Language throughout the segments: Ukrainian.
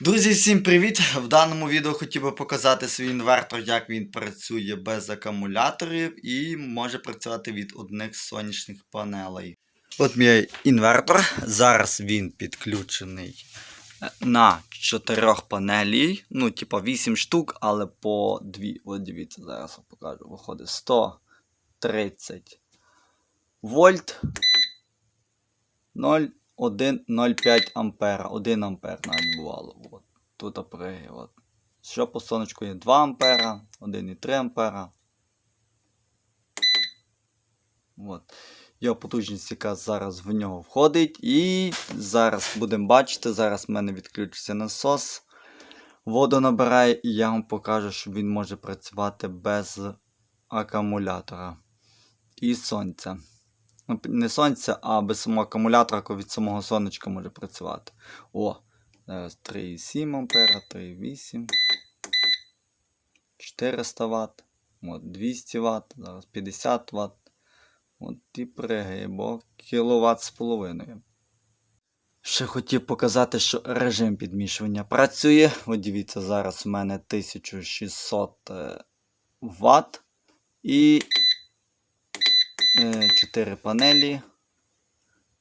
Друзі, всім привіт! В даному відео хотів би показати свій інвертор, як він працює без акумуляторів і може працювати від одних сонячних панелей. От мій інвертор. Зараз він підключений е, на чотирьох панелі. Ну, типа 8 штук, але по дві. От дивіться, зараз я покажу. Виходить 130 вольт. 0,105 ампера. 1 ампер навіть бувало. От. Тут априги. От. Що по сонечку є 2 ампера, 1,3 ампера. От. Його потужність, яка зараз в нього входить. І зараз будемо бачити, зараз в мене відключиться насос. Воду набирає, і я вам покажу, що він може працювати без акумулятора і сонця. Ну, не сонця, а без самого акумулятора, який від самого сонечка може працювати. О, зараз 3,7 ампера, 3,8, 400 Вт, от 200 Вт, зараз 50 Вт. От і пригає, бо кіловат з половиною. Ще хотів показати, що режим підмішування працює. От дивіться, зараз у мене 1600 Вт. І 4 панелі.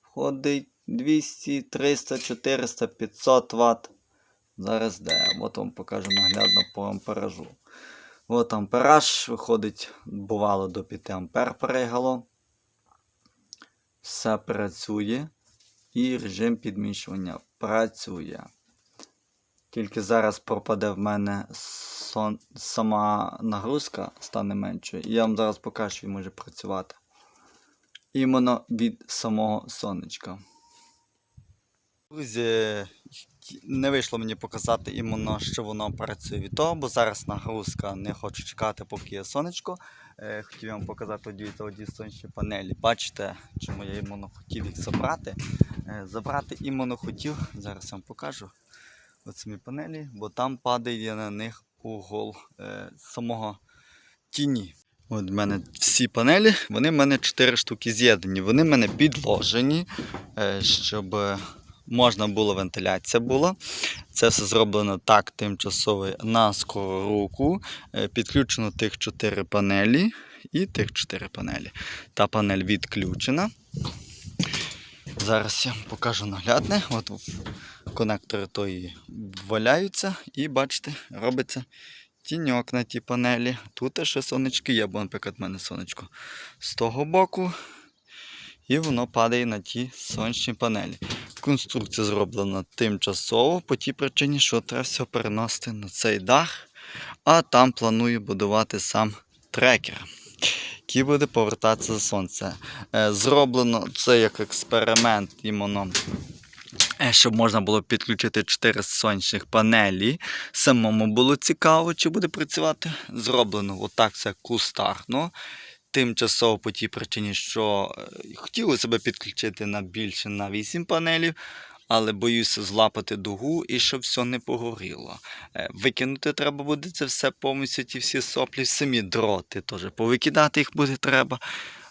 Входить 200, 300, 400, 500 Вт. Зараз де? От вам покажу наглядно по амперажу. От ампераж виходить, бувало до 5 ампер перегало. Все працює. І режим підмішування працює. Тільки зараз пропаде в мене сон... сама нагрузка стане меншою. І я вам зараз покажу, що він може працювати. Іменно від самого сонечка. Друзі, не вийшло мені показати іменно, що воно працює від того, бо зараз нагрузка не хочу чекати, поки є сонечко. Е, Хотів вам показати одні одні сонячні панелі. Бачите, чому я іменно хотів їх забрати. Е, Забрати іменно хотів, зараз вам покажу оці панелі, бо там падає на них угол е, самого тіні. От в мене всі панелі, вони в мене 4 штуки з'єднані. Вони в мене підложені, е, щоб можна було вентиляція була. Це все зроблено так тимчасово на скору руку. Е, Підключено тих 4 панелі і тих 4 панелі. Та панель відключена. Зараз я вам покажу наглядне. От конектори тої валяються і бачите, робиться тіньок на ті панелі. Тут ще сонечки є, бо, наприклад, в мене сонечко з того боку. І воно падає на ті сонячні панелі. Конструкція зроблена тимчасово по тій причині, що треба все переносити на цей дах, а там планую будувати сам трекер, який буде повертатися за сонце. Е, Зроблено це як експеримент іменно. е, Щоб можна було підключити 4 сонячних панелі. Самому було цікаво, чи буде працювати. Зроблено отак це кустарно. Тимчасово по тій причині, що хотіли себе підключити на більше на 8 панелів, але боюся злапати дугу і щоб все не погоріло. Е, Викинути треба буде це все повністю, ті всі соплі, самі дроти теж повикидати їх буде треба.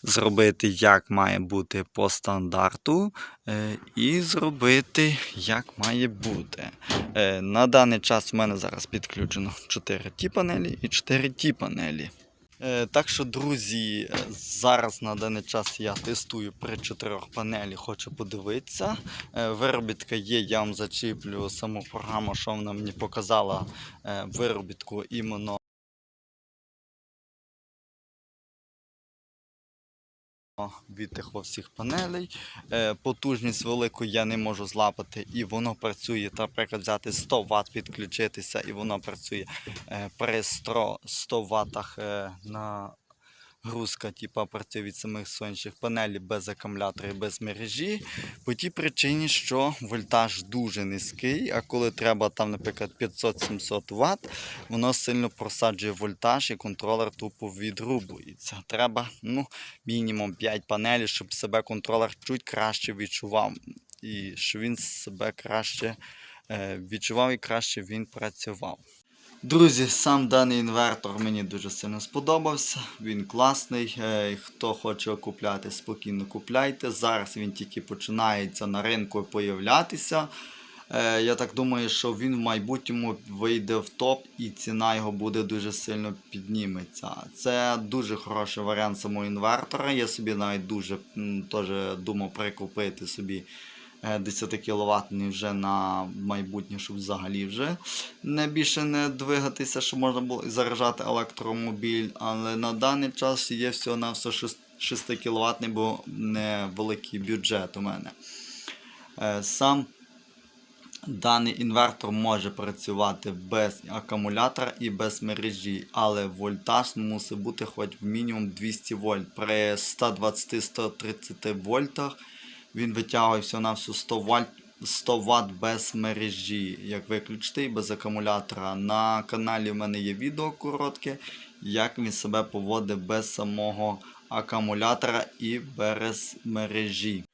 Зробити, як має бути по стандарту, е, і зробити, як має бути. Е, На даний час в мене зараз підключено 4 ті панелі і 4 ті панелі. Е, Так що, друзі, е, зараз на даний час я тестую при чотирьох панелі, хочу подивитися. Е, Виробітка є, я вам зачіплю саму програму, що вона мені показала виробітку іменно від тих всіх панелей. Е, Потужність велику я не можу злапати, і воно працює. Наприклад, взяти 100 Вт, підключитися, і воно працює при 100 100 Вт на грузка, типа працює від самих сонячних панелей без акумуляторів, без мережі. По тій причині, що вольтаж дуже низький, а коли треба там, наприклад, 500-700 Вт, воно сильно просаджує вольтаж і контролер тупо відрубується. Треба ну, мінімум 5 панелей, щоб себе контролер чуть краще відчував. І щоб він себе краще е, відчував і краще він працював. Друзі, сам даний інвертор мені дуже сильно сподобався. Він класний. Е, Хто хоче купляти, спокійно купляйте. Зараз він тільки починається на ринку появлятися. Е, я так думаю, що він в майбутньому вийде в топ і ціна його буде дуже сильно підніметься. Це дуже хороший варіант самого інвертора. Я собі навіть дуже теж думав прикупити собі 10 кВт вже на майбутнє, щоб взагалі вже не більше не двигатися, щоб можна було і заряджати електромобіль. Але на даний час є всього на все 6 кВт, бо невеликий бюджет у мене. Е, Сам Даний інвертор може працювати без акумулятора і без мережі, але вольтаж мусить бути хоч мінімум 200 вольт. При 120-130 вольтах він витягує всього на всю 100 вольт. 100 Вт без мережі, як виключити і без акумулятора. На каналі в мене є відео коротке, як він себе поводить без самого акумулятора і без мережі.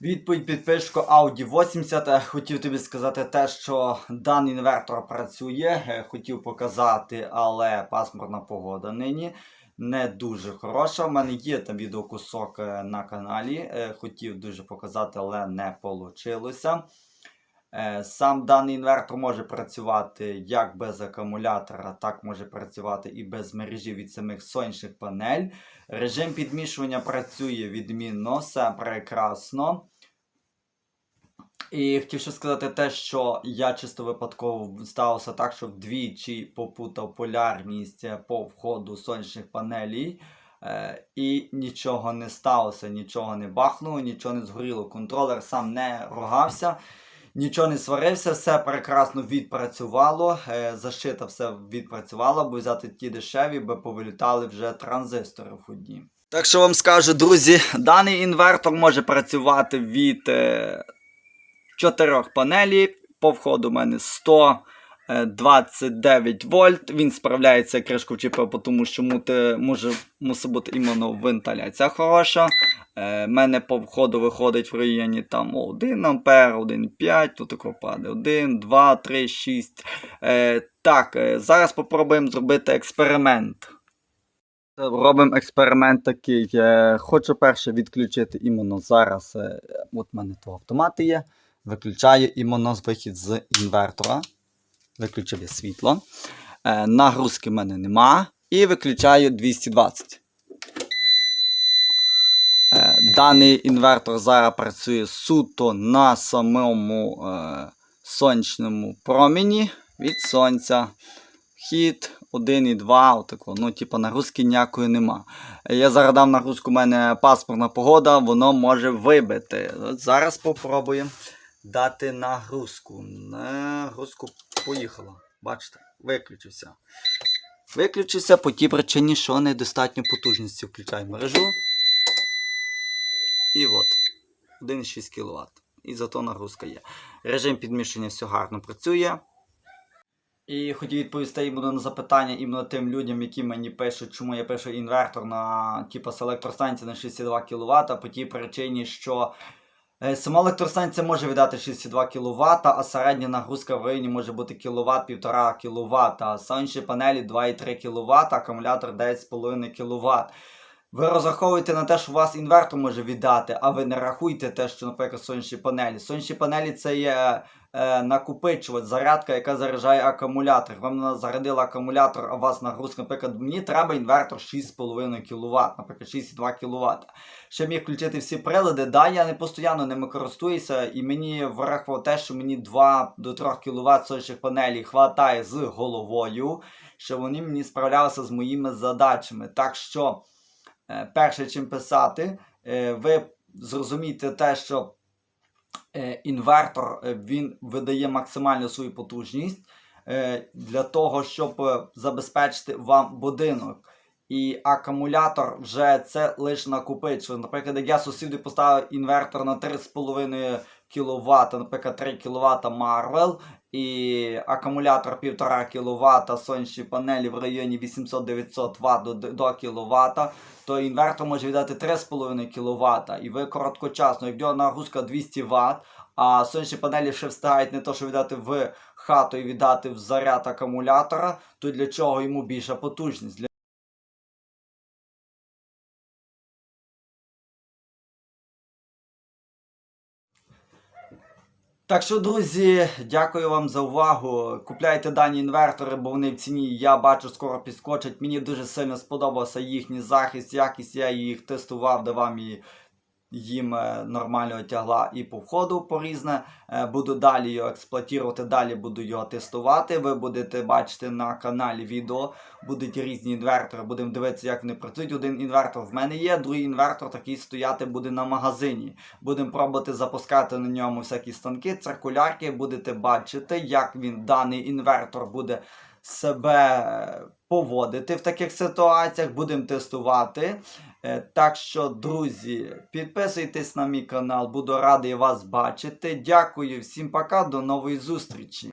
Відповідь підписчику Audi 80. Е, Хотів тобі сказати те, що даний інвертор працює. Е, Хотів показати, але пасмурна погода нині не дуже хороша. У мене є там відеокусок е, на каналі. Е, Хотів дуже показати, але не вийшло. Сам даний інвертор може працювати як без акумулятора, так може працювати і без мережі від самих сонячних панель. Режим підмішування працює відмінно, все прекрасно. І хотів ще сказати те, що я чисто випадково сталося так, що вдвічі попутав полярність е, по входу сонячних панелей. Е, і нічого не сталося, нічого не бахнуло, нічого не згоріло. Контролер сам не ругався, нічого не сварився, все прекрасно відпрацювало. Е, защита все відпрацювала, бо взяти ті дешеві, бо повилітали вже транзистори в ході. Так що вам скажу, друзі, даний інвертор може працювати від чотирьох панелей. По входу у мене 129 вольт. Він справляється кришку вчепив, тому що мути, може, мусить бути іменно вентиляція хороша. Е, мене по входу виходить в районі там 1 ампер, 1,5, тут падає 1, 2, 3, 6. Е, так, е, зараз спробуємо зробити експеримент. Робимо експеримент такий. Е, Хочу перше відключити іменно зараз. е, От в мене то автомати є. Виключаю іменно вихід з інвертора. Виключив я світло. Е, Нагрузки в мене нема. І виключаю 220. Е, Даний інвертор зараз працює суто на самому е, сонячному промені від сонця. Хід 1,2, отако. Ну, типу, нагрузки ніякої нема. Я зараз дам нагрузку, у мене паспортна погода, воно може вибити. От зараз спробуємо дати нагрузку. Нагрузку поїхала. Бачите, виключився. Виключився по тій причині, що недостатньо потужності включаю мережу. І от. 1,6 кВт. І зато нагрузка є. Режим підмішання все гарно працює. І хотів відповісти іменно на запитання іменно тим людям, які мені пишуть, чому я пишу інвертор на типу, з електростанції на 62 кВт, по тій причині, що сама електростанція може віддати 62 кВт, а середня нагрузка в районі може бути кВт, 1,5 кВт, сонячні панелі 2,3 кВт, акумулятор 9,5 кВт. Ви розраховуєте на те, що у вас інвертор може віддати, а ви не рахуєте те, що, наприклад, сонячні панелі. Сонячні панелі це є е, накопичувач, зарядка, яка заряджає акумулятор. Вам зарядила акумулятор, а у вас нагрузка, наприклад, мені треба інвертор 6,5 кВт, наприклад, 6,2 кВт. Щоб міг включити всі прилади, да, я не постійно ними користуюся, і мені врахував те, що мені 2 до 3 кВт сонячних панелей хватає з головою, щоб вони мені справлялися з моїми задачами. Так що. Е, перше чим писати, е, ви зрозумієте те, що е, інвертор е, він видає максимальну свою потужність е, для того, щоб е, забезпечити вам будинок. І акумулятор вже це лише накопичує. Наприклад, як я сусіду поставив інвертор на 3,5 кВт, наприклад, 3 кВт Marvel, і акумулятор 1,5 кВт, сонячні панелі в районі 800-900 Вт до, кВт, то інвертор може віддати 3,5 кВт. І ви короткочасно, як нагрузка 200 Вт, а сонячні панелі ще встигають не то, що віддати в хату і віддати в заряд акумулятора, то для чого йому більша потужність? Так що, друзі, дякую вам за увагу. Купляйте дані інвертори, бо вони в ціні, я бачу, скоро підскочать. Мені дуже сильно сподобався їхній захист, якість. Я їх тестував, давав її їм е, нормального тягла і по входу порізне. Е, Буду далі його експлуатувати, далі буду його тестувати. Ви будете бачити на каналі відео, будуть різні інвертори, будемо дивитися, як вони працюють. Один інвертор в мене є, другий інвертор такий стояти буде на магазині. Будемо пробувати запускати на ньому всякі станки, циркулярки. Будете бачити, як він даний інвертор буде себе поводити в таких ситуаціях. Будемо тестувати. Е, Так що, друзі, підписуйтесь на мій канал, буду радий вас бачити. Дякую всім пока, до нової зустрічі.